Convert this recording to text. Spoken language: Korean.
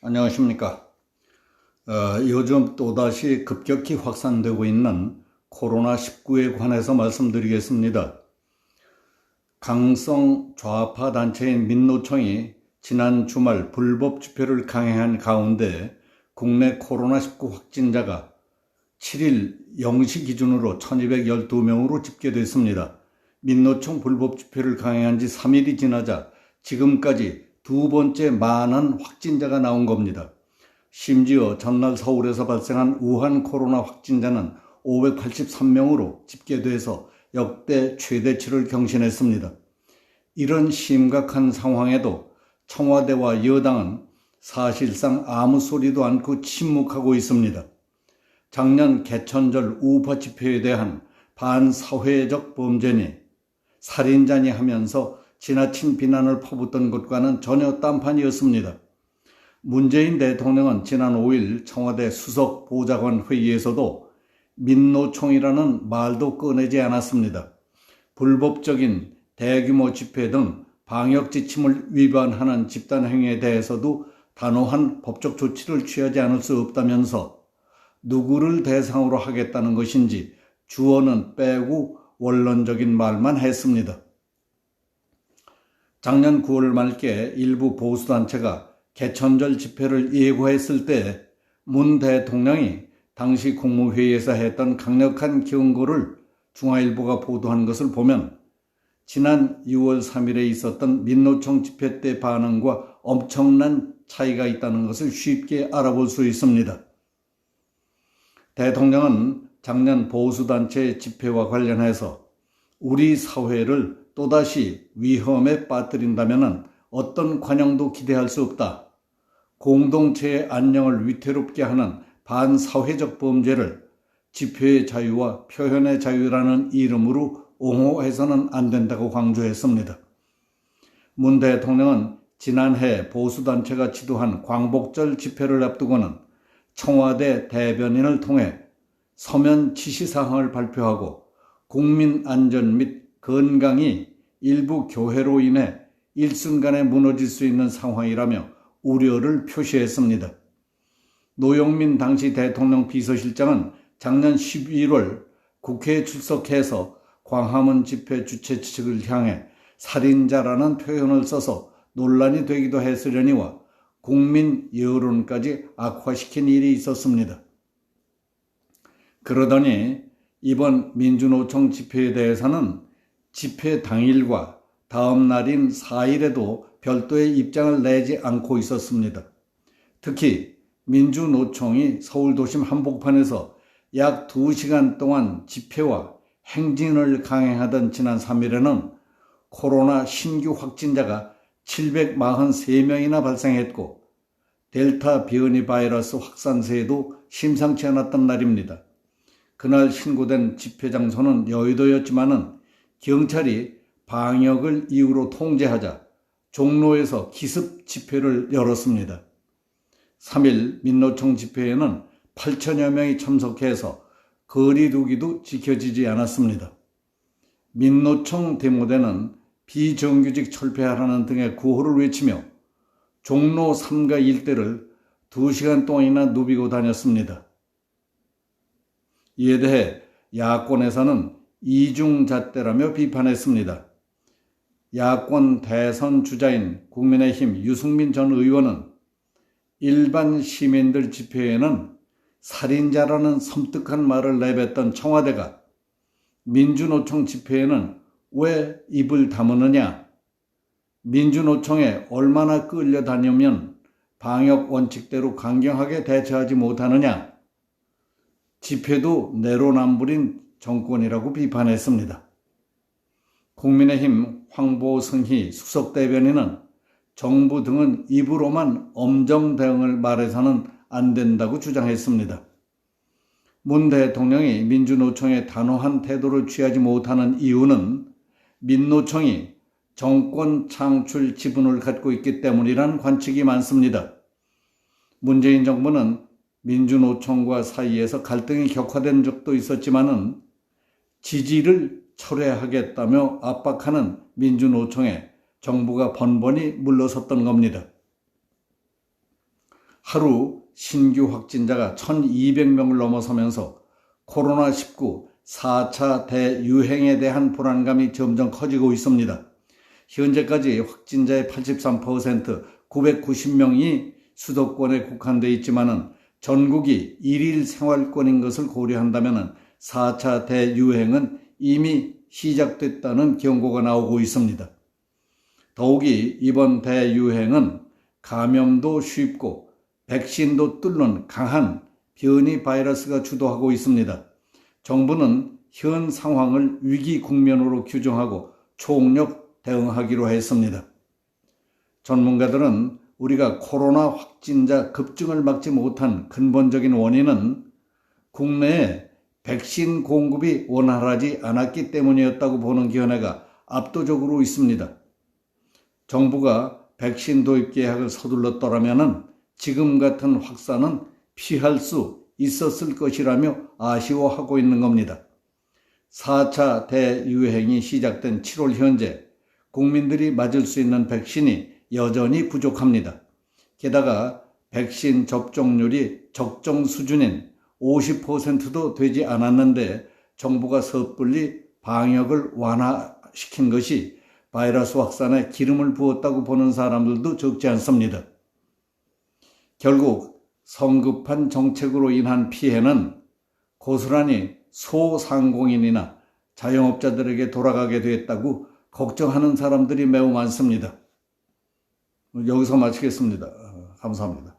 안녕하십니까. 어, 요즘 또다시 급격히 확산되고 있는 코로나19에 관해서 말씀드리겠습니다. 강성 좌파 단체인 민노총이 지난 주말 불법 집회를 강행한 가운데 국내 코로나19 확진자가 7일 0시 기준으로 1212명으로 집계됐습니다. 민노총 불법 집회를 강행한 지 3일이 지나자 지금까지 두 번째 많은 확진자가 나온 겁니다. 심지어 전날 서울에서 발생한 우한 코로나 확진자는 583명으로 집계돼서 역대 최대치를 경신했습니다. 이런 심각한 상황에도 청와대와 여당은 사실상 아무 소리도 않고 침묵하고 있습니다. 작년 개천절 우파 집회에 대한 반사회적 범죄니 살인자니 하면서 지나친 비난을 퍼붓던 것과는 전혀 딴판이었습니다. 문재인 대통령은 지난 5일 청와대 수석 보좌관 회의에서도 민노총이라는 말도 꺼내지 않았습니다. 불법적인 대규모 집회 등 방역 지침을 위반하는 집단 행위에 대해서도 단호한 법적 조치를 취하지 않을 수 없다면서 누구를 대상으로 하겠다는 것인지 주어는 빼고 원론적인 말만 했습니다. 작년 9월 말께 일부 보수단체가 개천절 집회를 예고했을 때 문 대통령이 당시 국무회의에서 했던 강력한 경고를 중화일보가 보도한 것을 보면 지난 6월 3일에 있었던 민노총 집회 때 반응과 엄청난 차이가 있다는 것을 쉽게 알아볼 수 있습니다. 대통령은 작년 보수단체 집회와 관련해서 우리 사회를 또다시 위험에 빠뜨린다면 어떤 관용도 기대할 수 없다. 공동체의 안녕을 위태롭게 하는 반사회적 범죄를 집회의 자유와 표현의 자유라는 이름으로 옹호해서는 안 된다고 강조했습니다. 문 대통령은 지난해 보수단체가 지도한 광복절 집회를 앞두고는 청와대 대변인을 통해 서면 지시사항을 발표하고 국민 안전 및 건강이 일부 교회로 인해 일순간에 무너질 수 있는 상황이라며 우려를 표시했습니다. 노영민 당시 대통령 비서실장은 작년 11월 국회에 출석해서 광화문 집회 주최 측을 향해 살인자라는 표현을 써서 논란이 되기도 했으려니와 국민 여론까지 악화시킨 일이 있었습니다. 그러더니 이번 민주노총 집회에 대해서는 집회 당일과 다음 날인 4일에도 별도의 입장을 내지 않고 있었습니다. 특히 민주노총이 서울도심 한복판에서 약 2시간 동안 집회와 행진을 강행하던 지난 3일에는 코로나 신규 확진자가 743명이나 발생했고 델타 변이 바이러스 확산세도 심상치 않았던 날입니다. 그날 신고된 집회 장소는 여의도였지만은 경찰이 방역을 이유로 통제하자 종로에서 기습 집회를 열었습니다. 3일 민노총 집회에는 8천여 명이 참석해서 거리두기도 지켜지지 않았습니다. 민노총 데모대는 비정규직 철폐하라는 등의 구호를 외치며 종로 3가 일대를 2시간 동안이나 누비고 다녔습니다. 이에 대해 야권에서는 이중잣대라며 비판했습니다. 야권 대선 주자인 국민의힘 유승민 전 의원은 일반 시민들 집회에는 살인자라는 섬뜩한 말을 내뱉던 청와대가 민주노총 집회에는 왜 입을 다무느냐? 민주노총에 얼마나 끌려다니면 방역 원칙대로 강경하게 대처하지 못하느냐? 집회도 내로남불인 정권이라고 비판했습니다. 국민의힘 황보승희 수석대변인은 정부 등은 입으로만 엄정 대응을 말해서는 안 된다고 주장했습니다. 문 대통령이 민주노총에 단호한 태도를 취하지 못하는 이유는 민노총이 정권 창출 지분을 갖고 있기 때문이란 관측이 많습니다. 문재인 정부는 민주노총과 사이에서 갈등이 격화된 적도 있었지만은 지지를 철회하겠다며 압박하는 민주노총에 정부가 번번이 물러섰던 겁니다. 하루 신규 확진자가 1200명을 넘어서면서 코로나19 4차 대유행에 대한 불안감이 점점 커지고 있습니다. 현재까지 확진자의 83% 990명이 수도권에 국한되어 있지만은 전국이 일일 생활권인 것을 고려한다면 4차 대유행은 이미 시작됐다는 경고가 나오고 있습니다. 더욱이 이번 대유행은 감염도 쉽고 백신도 뚫는 강한 변이 바이러스가 주도하고 있습니다. 정부는 현 상황을 위기 국면으로 규정하고 총력 대응하기로 했습니다. 전문가들은 우리가 코로나 확진자 급증을 막지 못한 근본적인 원인은 국내에 백신 공급이 원활하지 않았기 때문이었다고 보는 견해가 압도적으로 있습니다. 정부가 백신 도입 계약을 서둘렀더라면 지금 같은 확산은 피할 수 있었을 것이라며 아쉬워하고 있는 겁니다. 4차 대유행이 시작된 7월 현재 국민들이 맞을 수 있는 백신이 여전히 부족합니다. 게다가 백신 접종률이 적정 수준인 50%도 되지 않았는데 정부가 섣불리 방역을 완화시킨 것이 바이러스 확산에 기름을 부었다고 보는 사람들도 적지 않습니다. 결국 성급한 정책으로 인한 피해는 고스란히 소상공인이나 자영업자들에게 돌아가게 됐다고 걱정하는 사람들이 매우 많습니다. 여기서 마치겠습니다. 감사합니다.